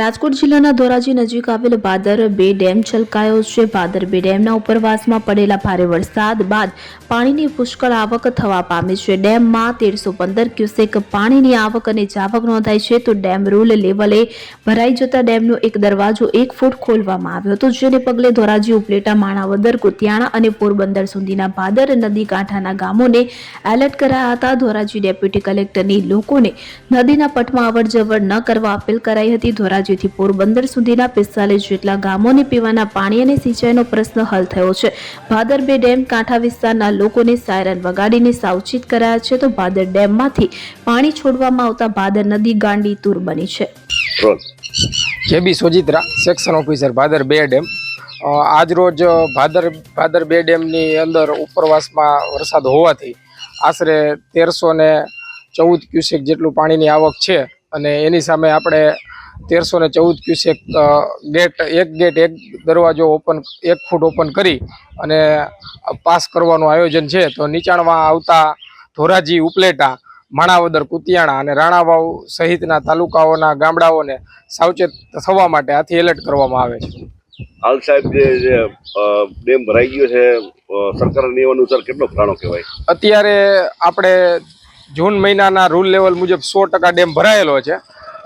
રાજકોટ જિલ્લાના ધોરાજી નજીક આવેલ ભાદર બે ડેમ છલકાયો છે. ભાદર બે ડેમના ઉપરવાસમાં પડેલા ભારે વરસાદ બાદ પાણીની પુષ્કળ આવક થવા પામી છે. ડેમમાં તેરસો પંદર ક્યુસેક પાણીની આવક અને જાવક નોંધાઈ છે. તો ડેમ રૂલ લેવલે ભરાઈ જતા ડેમનો એક દરવાજો એક ફૂટ ખોલવામાં આવ્યો હતો, જેને પગલે ધોરાજી, ઉપલેટા, માણાવદર, કુતિયાણા અને પોરબંદર સુધીના ભાદર નદી કાંઠાના ગામોને એલર્ટ કરાયા હતા. ધોરાજી ડેપ્યુટી કલેક્ટરની લોકોને નદીના પટમાં અવરજવર ન કરવા અપીલ કરાઈ હતી. ધોરાજીથી પોરબંદર સુધીના પિસ્તાલીસ જેટલા ગામોને પીવાના પાણી અને સિંચાઈનો પ્રશ્ન હલ થયો છે. ભાદર બે ડેમ કાંઠા વિસ્તારના લોકોને સાયરન વગાડીને સાવચેત કરાયા છે તો ભાદર ડેમમાંથી પાણી છોડવામાં આવતા ભાદર નદી ગાંડી તૂર બની છે. J B Sojitra section officer Bhadar બે ડેમ. આજરોજ આજ રોજ ભાદર ભાદર બે ડેમની અંદર ઉપરવાસમાં વરસાદ હોવાથી આશરે તેરસો ને ચૌદ ક્યુસેક જેટલું પાણીની આવક છે અને એની સામે આપણે તેરસો ને ચૌદ ક્યુસેક ગેટ એક ગેટ એક દરવાજો ઓપન એક ફૂટ ઓપન કરી અને પાસ કરવાનું આયોજન છે. તો નીચાણમાં આવતા ધોરાજી ઉપલેટા માણાવદર કુતિયાણા અને રાણાવાવ સહિતના તાલુકાઓના ગામડાઓને સાવચેત થવા માટે આથી એલર્ટ કરવામાં આવે છે. હાલ સાહેબ જે ડેમ ભરાઈ ગયો છે સરકારના નિયમ અનુસાર કેટલો ઘાણો કહેવાય? અત્યારે આપણે જૂન મહિનાના રૂલ લેવલ મુજબ સો ટકા ડેમ ભરાયેલો છે.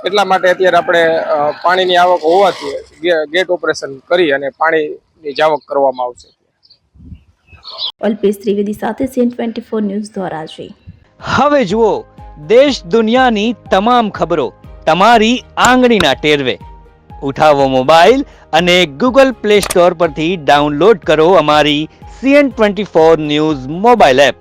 એટલા માટે અત્યારે આપણે પાણીની આવક હોવાથી ગેટ ઓપરેશન કરી અને પાણીની જાવક કરવામાં આવશે. અલ્પેશ ત્રિવેદી સાથે CN twenty four news Dhoraji હવે જુઓ દેશ દુનિયાની તમામ ખબરો તમારી આંગળીના ટેરવે. ઉઠાવો મોબાઈલ અને ગૂગલ પ્લે સ્ટોર પરથી ડાઉનલોડ કરો અમારી CN twenty four news mobile app.